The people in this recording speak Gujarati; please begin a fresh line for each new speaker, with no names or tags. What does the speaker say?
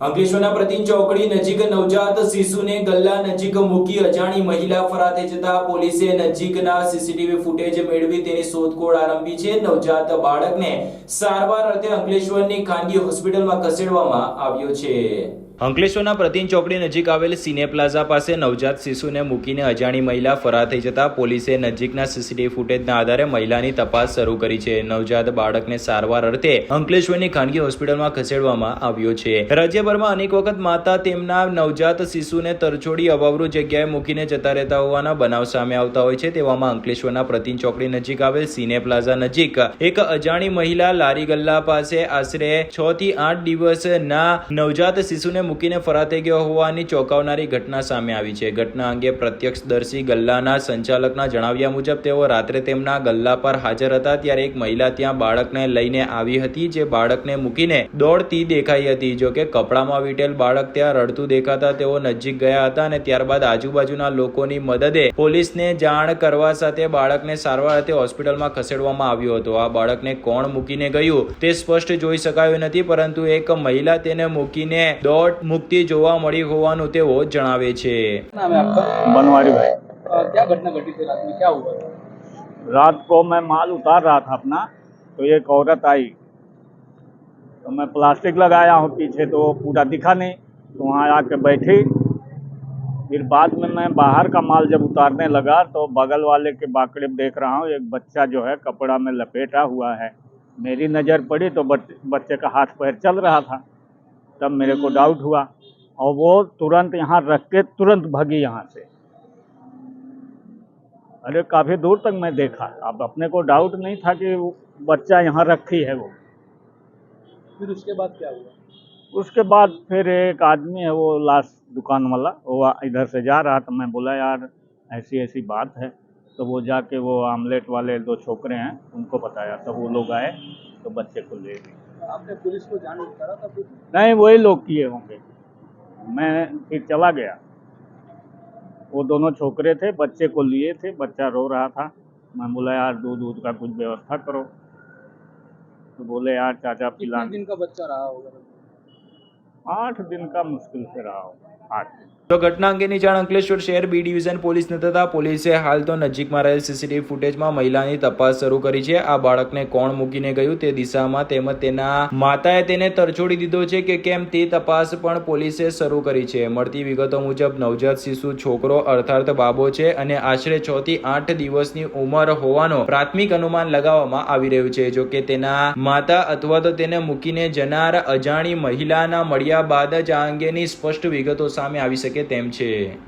અંકલેશ્વરના પ્રતિન ચોકડી નજીક નવજાત શિશુને ગલ્લા નજીક મૂકી અજાણી મહિલા ફરાતે જતા પોલીસે નજીકના સીસીટીવી ફૂટેજ મેળવી તેની શોધખોળ આરંભી છે. નવજાત બાળકને સારવાર અર્થે અંકલેશ્વરની ખાનગી હોસ્પિટલમાં ખસેડવામાં આવ્યો છે. અંકલેશ્વરના પ્રતિન ચોકડી નજીક આવેલ સિને પ્લાઝા પાસે નવજાત શિશુને મૂકીને અજાણી મહિલા ફરાર થઈ જતા પોલીસે નજીકના સીસીટીવી ફૂટેજના આધારે મહિલાની તપાસ શરૂ કરી છે. નવજાત બાળકને સારવાર અર્થે અંકલેશ્વરની ખાનગી હોસ્પિટલમાં ખસેડવામાં આવ્યો છે. રાજ્યભરમાં અનેક વખત માતા તેમના નવજાત શિશુને તરછોડી અવાવરૂ જગ્યાએ મૂકીને જતા રહેતા હોવાના બનાવ સામે આવતા હોય છે. તેવામાં અંકલેશ્વરના પ્રતિન ચોકડી નજીક આવેલ સિને પ્લાઝા નજીક એક અજાણી મહિલા લારી ગલ્લા પાસે આશરે છ થી આઠ દિવસના નવજાત શિશુને મૂકીને થઈ ગયો હોવાની ચોંકાવનારી ઘટના સામે આવી છે. ઘટના અંગે પ્રત્યક્ષદર્શી ગલ્લાના સંચાલકના જણાવ્યા મુજબ, તેઓ રાત્રે તેમના ગલ્લા પર હાજર હતા, ત્યારે એક મહિલા ત્યાં બાળકને લઈને આવી હતી, જે બાળકને મૂકીને દોડતી દેખાઈ હતી. જો કે કપડામાં વીટેલ બાળક ત્યાં રડતું દેખાતા તેઓ નજીક ગયા હતા અને ત્યારબાદ આજુબાજુના લોકોની મદદે પોલીસને જાણ કરવા સાથે બાળકને સારવાર અર્થે હોસ્પિટલમાં ખસેડવામાં આવ્યો હતો. આ બાળકને કોણ મૂકીને ગયું તે સ્પષ્ટ જોઈ શકાયું નથી, પરંતુ એક મહિલા તેને મૂકીને દોડ મુક્તિ જોવા મળી હોવાનું તેઓ જણાવે છે
नाम है आपका
बनवारी भाई
अ, क्या घटना घटी थी रात में क्या हुआ
रात को मैं माल उतार रहा था अपना तो एक औरत आई तो मैं प्लास्टिक लगाया हूँ पीछे तो वो पूरा दिखा नहीं तो वहाँ आके बैठी फिर बाद में मैं बाहर का माल जब उतारने लगा तो बगल वाले के बाकड़े में देख रहा हूँ एक बच्चा जो है कपड़ा में लपेटा हुआ है मेरी नज़र पड़ी तो बच, बच्चे का हाथ पैर चल रहा था तब मेरे को डाउट हुआ और वो तुरंत यहाँ रख के तुरंत भगी यहाँ से। अरे काफ़ी दूर तक मैं देखा। अब अपने को डाउट नहीं था कि वो बच्चा यहाँ रखी है वो।
फिर उसके बाद क्या हुआ?
उसके बाद फिर एक आदमी है वो लास्ट दुकान वाला वो इधर से जा रहा था। मैं बोला यार ऐसी ऐसी बात है। तो वो जाके वो आमलेट वाले दो छोकरे हैं उनको बताया। तो वो लोग आए। तो बच्चे को ले गए।
आपने पुलिस को जान करा था फिर
नहीं वही लोग किए होंगे। मैं फिर चला गया। वो दोनों छोकरे थे बच्चे को लिए थे। बच्चा रो रहा था। मैं बोला यार दूध दूध का कुछ व्यवस्था करो। तो बोले यार चाचा पिला
दिन का बच्चा रहा होगा?
आठ दिन का मुश्किल से रहा होगा। आठ दिन।
તો ઘટના અંગેની જાણ અંકલેશ્વર શહેર બી ડિવિઝન પોલીસને થતા પોલીસે હાલ તો નજીકમાં રહેલ સીસીટીવી ફૂટેજમાં મહિલાની તપાસ શરૂ કરી છે. આ બાળકને કોણ મૂકીને ગયું તે દિશામાં તેમજ તેના માતાએ તેને તરછોડી દીધો છે કે કેમ તે તપાસ પણ પોલીસે શરૂ કરી છે. મળતી વિગતો મુજબ, નવજાત શિશુ છોકરો અર્થાત બાબો છે અને આશરે છ થી આઠ દિવસની ઉંમર હોવાનો પ્રાથમિક અનુમાન લગાવવામાં આવી રહ્યું છે. જો કે તેના માતા અથવા તો તેને મૂકીને જનાર અજાણી મહિલાના મળ્યા બાદ જ આ અંગેની સ્પષ્ટ વિગતો સામે આવી શકે તેમ છે.